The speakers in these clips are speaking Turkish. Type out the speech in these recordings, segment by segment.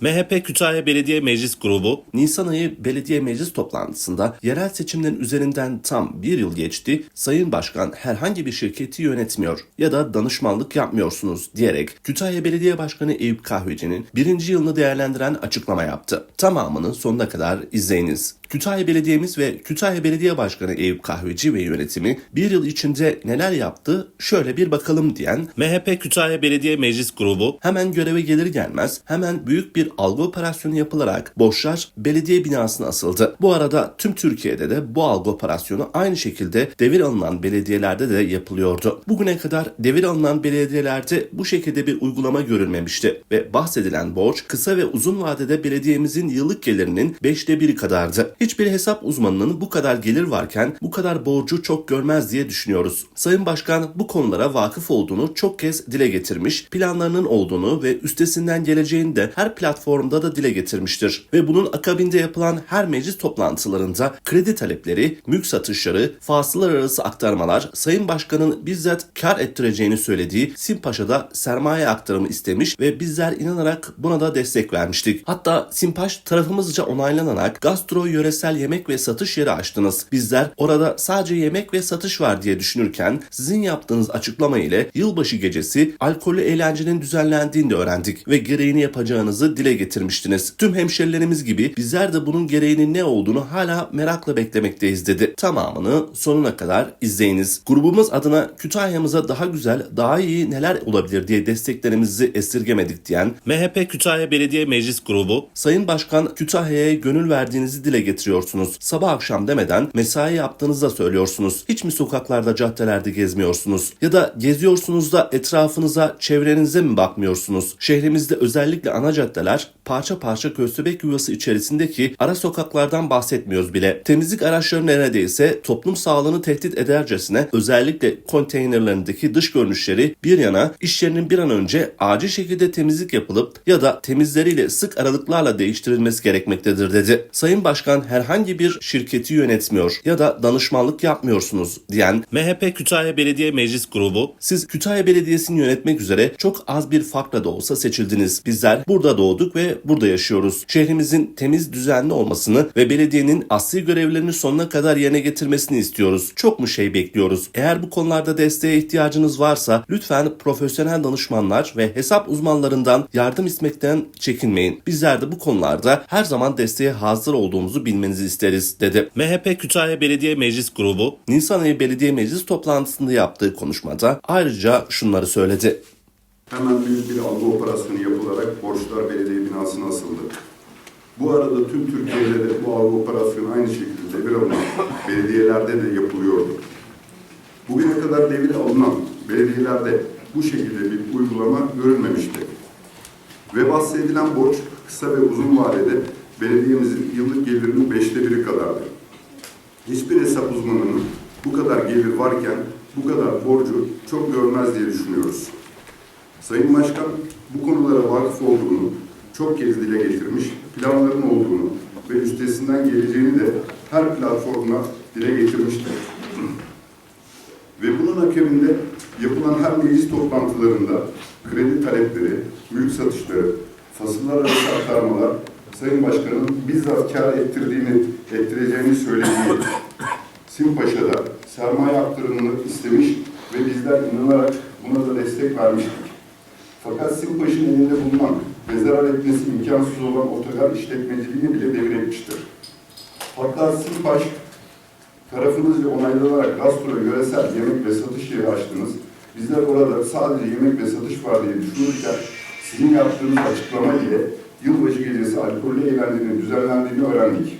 MHP Kütahya Belediye Meclis Grubu, Nisan ayı belediye meclis toplantısında yerel seçimlerin üzerinden tam bir yıl geçti, Sayın Başkan herhangi bir şirketi yönetmiyor ya da danışmanlık yapmıyorsunuz diyerek Kütahya Belediye Başkanı Eyüp Kahveci'nin birinci yılını değerlendiren açıklama yaptı. Tamamını sonuna kadar izleyiniz. Kütahya Belediye'miz ve Kütahya Belediye Başkanı Eyüp Kahveci ve yönetimi bir yıl içinde neler yaptı şöyle bir bakalım diyen MHP Kütahya Belediye Meclis Grubu hemen göreve gelir gelmez hemen büyük bir algı operasyonu yapılarak borçlar belediye binasına asıldı. Bu arada tüm Türkiye'de de bu algı operasyonu aynı şekilde devir alınan belediyelerde de yapılıyordu. Bugüne kadar devir alınan belediyelerde bu şekilde bir uygulama görülmemişti ve bahsedilen borç kısa ve uzun vadede belediyemizin yıllık gelirinin beşte biri kadardı. Hiçbir hesap uzmanının bu kadar gelir varken bu kadar borcu çok görmez diye düşünüyoruz. Sayın Başkan bu konulara vakıf olduğunu çok kez dile getirmiş, planlarının olduğunu ve üstesinden geleceğini de her platformda da dile getirmiştir. Ve bunun akabinde yapılan her meclis toplantılarında kredi talepleri, mülk satışları, fasılar arası aktarmalar Sayın Başkan'ın bizzat kar ettireceğini söylediği Simpaşa'da sermaye aktarımı istemiş ve bizler inanarak buna da destek vermiştik. Hatta Simpaş tarafımızca onaylanarak gastro yöresel yemek ve satış yeri açtınız. Bizler orada sadece yemek ve satış var diye düşünürken sizin yaptığınız açıklama ile yılbaşı gecesi alkollü eğlencenin düzenlendiğini de öğrendik ve gereğini yapacağınızı dile getirmiştiniz. Tüm hemşerilerimiz gibi bizler de bunun gereğinin ne olduğunu hala merakla beklemekteyiz dedi. Tamamını sonuna kadar izleyiniz. Grubumuz adına Kütahya'mıza daha güzel, daha iyi neler olabilir diye desteklerimizi esirgemedik diyen MHP Kütahya Belediye Meclis Grubu, Sayın Başkan Kütahya'ya gönül verdiğinizi dile getiriyorsunuz. Sabah akşam demeden mesai yaptığınızı da söylüyorsunuz. Hiç mi sokaklarda, caddelerde gezmiyorsunuz? Ya da geziyorsunuz da etrafınıza, çevrenize mi bakmıyorsunuz? Şehrimizde özellikle ana caddeler parça parça köstebek yuvası içerisindeki ara sokaklardan bahsetmiyoruz bile. Temizlik araçları neredeyse toplum sağlığını tehdit edercesine özellikle konteynerlerindeki dış görünüşleri bir yana iş yerinin bir an önce acil şekilde temizlik yapılıp ya da temizleriyle sık aralıklarla değiştirilmesi gerekmektedir dedi. Sayın Başkan herhangi bir şirketi yönetmiyor ya da danışmanlık yapmıyorsunuz diyen MHP Kütahya Belediye Meclis Grubu siz Kütahya Belediyesi'ni yönetmek üzere çok az bir farkla da olsa seçildiniz. Bizler burada doğduk ve burada yaşıyoruz. Şehrimizin temiz düzenli olmasını ve belediyenin asli görevlerini sonuna kadar yerine getirmesini istiyoruz. Çok mu şey bekliyoruz? Eğer bu konularda desteğe ihtiyacınız varsa lütfen profesyonel danışmanlar ve hesap uzmanlarından yardım istemekten çekinmeyin. Bizler de bu konularda her zaman desteğe hazır olduğumuzu bilmenizi isteriz dedi. MHP Kütahya Belediye Meclis Grubu Nisan ayı belediye meclis toplantısında yaptığı konuşmada ayrıca şunları söyledi. Hemen büyük bir algı operasyonu yapılarak borçlar belediye binasına asıldı. Bu arada tüm Türkiye'de de bu algı operasyonu aynı şekilde devir alınan belediyelerde de yapılıyordu. Bugüne kadar devir alınan belediyelerde bu şekilde bir uygulama görülmemişti. Ve bahsedilen borç kısa ve uzun vadede belediyemizin yıllık gelirinin beşte biri kadardı. Hiçbir hesap uzmanının bu kadar gelir varken bu kadar borcu çok görmez diye düşünüyoruz. Sayın Başkan bu konulara vakıf olduğunu çok kez dile getirmiş, planların olduğunu ve üstesinden geleceğini de her platformda dile getirmiştir. ve bunun akabinde yapılan her meclis toplantılarında kredi talepleri, mülk satışları, fasıllar arası aktarmalar Sayın Başkan'ın bizzat kar ettirdiğini, ettireceğini söylediği Simpaşa'da sermaye aktarımını istemiş ve bizler inanarak buna da destek vermiştik. Fakat Simpaş'ın elinde bulunan ve zarar etmesi imkansız olan otogar işletmeciliğini bile devretmiştir. Fakat Simpaş tarafınızca onaylanarak gastro yöresel yemek ve satış yeri açtınız. Bizler orada sadece yemek ve satış var diye düşünürken sizin yaptığınız açıklama ile yılbaşı gecesi alkollü eğlencenin düzenlendiğini öğrendik.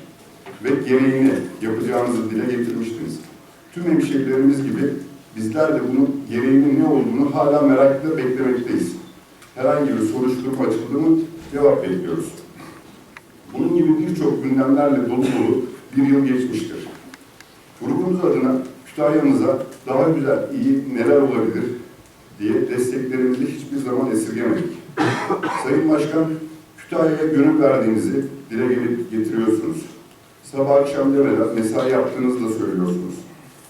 Ve gereğini yapacağınızı dile getirmiştiniz. Tüm hemşehrilerimiz gibi bizler de bunun gereğinin ne olduğunu hala merakla beklemekteyiz. Herhangi bir soruşturma açıldı mı cevap bekliyoruz. Bunun gibi birçok gündemlerle dolu dolu bir yıl geçmiştir. Grubumuz adına Kütahya'mıza daha güzel, iyi neler olabilir diye desteklerimizi hiçbir zaman esirgemedik. Sayın Başkan, Kütahya'ya gönül verdiğinizi dile gelip getiriyorsunuz. Sabah akşam demeden mesai yaptığınızı da söylüyorsunuz.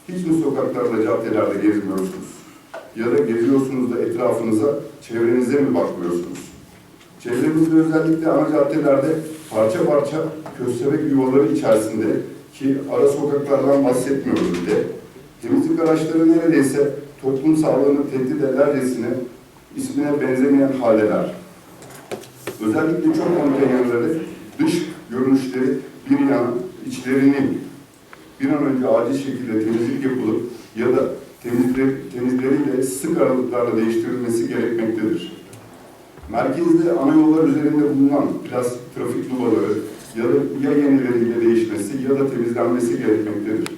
Hiç mi sokaklarda, caddelerde gezmiyorsunuz? Ya da geziyorsunuz da etrafınıza, çevrenize mi bakmıyorsunuz? Çevremizde özellikle ana caddelerde parça parça köstebek yuvaları içerisinde ki ara sokaklardan bahsetmiyoruz bile. Temizlik araçları neredeyse toplum sağlığını tehdit edercesine ismine benzemeyen haldeler. Özellikle çok konteynerleri dış görünüşleri bir yana içlerinin bir an önce acil şekilde temizlik yapılıp ya da temizleri, temizleriyle sık aralıklarla değiştirilmesi gerekmektedir. Merkezde ana yollar üzerinde bulunan plastik trafik nubaları ya da ya yenileriyle değişmesi ya da temizlenmesi gerekmektedir.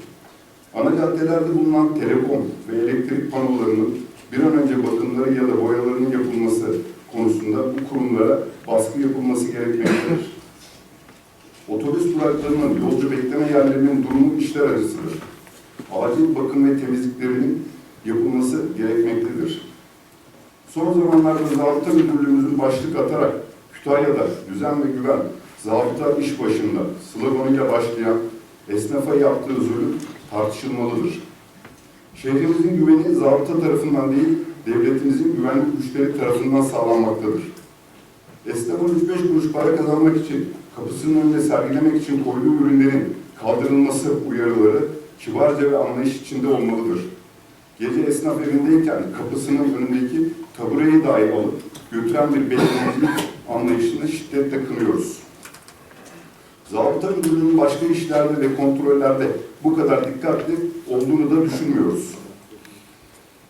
Ana caddelerde bulunan telekom ve elektrik panolarının bir an önce bakımları ya da boyalarının yapılması konusunda bu kurumlara baskı yapılması gerekmektedir. Otobüs duraklarının yolcu bekleme yerlerinin durumu işler acısıdır. Acil bakım ve temizliklerinin yapılması gerekmektedir. Son zamanlarda Zabıta Müdürlüğümüzün başlık atarak Kütahya'da düzen ve güven, zabıta iş başında sloganıyla başlayan esnafa yaptığı zulüm tartışılmalıdır. Şehrimizin güveni zabıta tarafından değil, devletimizin güvenlik güçleri tarafından sağlanmaktadır. Esnafın 3-5 kuruş para kazanmak için, kapısının önünde sergilemek için koyduğu ürünlerin kaldırılması uyarıları kibarca ve anlayış içinde olmalıdır. Gece esnaf evindeyken kapısının önündeki tabureyi dahi alıp götüren bir belediyecilik anlayışını şiddetle kınıyoruz. Zabıta müdürlüğünün başka işlerde ve kontrollerde bu kadar dikkatli olduğunu da düşünmüyoruz.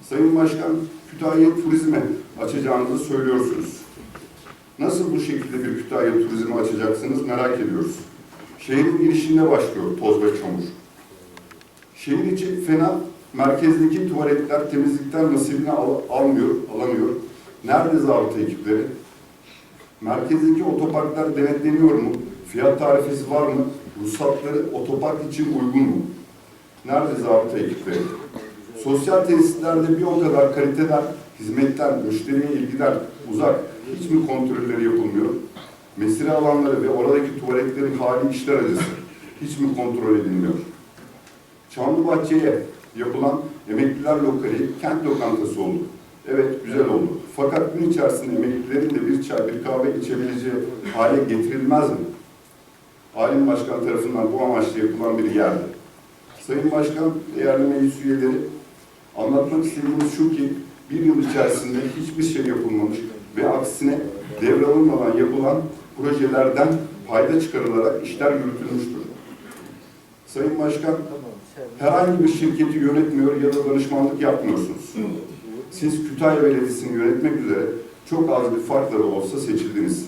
Sayın Başkan, Kütahya'yı turizme açacağınızı söylüyorsunuz. Nasıl bu şekilde bir Kütahya turizmi açacaksınız merak ediyoruz. Şehrin girişinde başlıyor toz ve çamur. Şehir içi fena, merkezdeki tuvaletler temizlikten nasibini al- almıyor, alamıyor. Nerede zabıta ekipleri? Merkezdeki otoparklar denetleniyor mu? Fiyat tarifesi var mı? Ruhsatları otopark için uygun mu? Nerede zabıta ekipleri? Sosyal tesislerde bir o kadar kaliteden, hizmetten, müşteriye ilgiden uzak hiç mi kontrolleri yapılmıyor? Mesire alanları ve oradaki tuvaletlerin hali işler acısı hiç mi kontrol edilmiyor? Çamlıbahçe'ye yapılan emekliler lokali kent lokantası oldu. Evet güzel oldu. Fakat gün içerisinde emeklilerin de bir çay, bir kahve içebileceği hale getirilmez mi? Alim Başkan tarafından bu amaçla yapılan bir yerdi. Sayın Başkan, değerli meclis üyeleri, anlatmak istediğimiz şu ki bir yıl içerisinde hiçbir şey yapılmamış ve aksine devralınmadan yapılan projelerden fayda çıkarılarak işler yürütülmüştür. Sayın Başkan, herhangi bir şirketi yönetmiyor ya da danışmanlık yapmıyorsunuz. Siz Kütahya Belediyesi'ni yönetmek üzere çok az bir farkla olsa seçildiniz.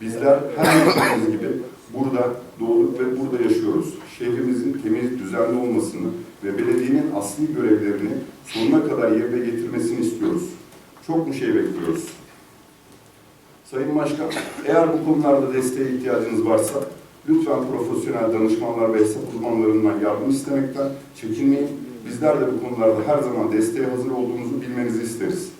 Bizler her yaşadığımız gibi burada doğduk ve burada yaşıyoruz. Şehrimizin temiz, düzenli olmasını ve belediyenin asli görevlerini sonuna kadar yerine getirmesini istiyoruz. Çok mu şey bekliyoruz? Sayın Başkan, eğer bu konularda desteğe ihtiyacınız varsa lütfen profesyonel danışmanlar ve hesap uzmanlarından yardım istemekten çekinmeyin. Bizler de bu konularda her zaman desteğe hazır olduğumuzu bilmenizi isteriz.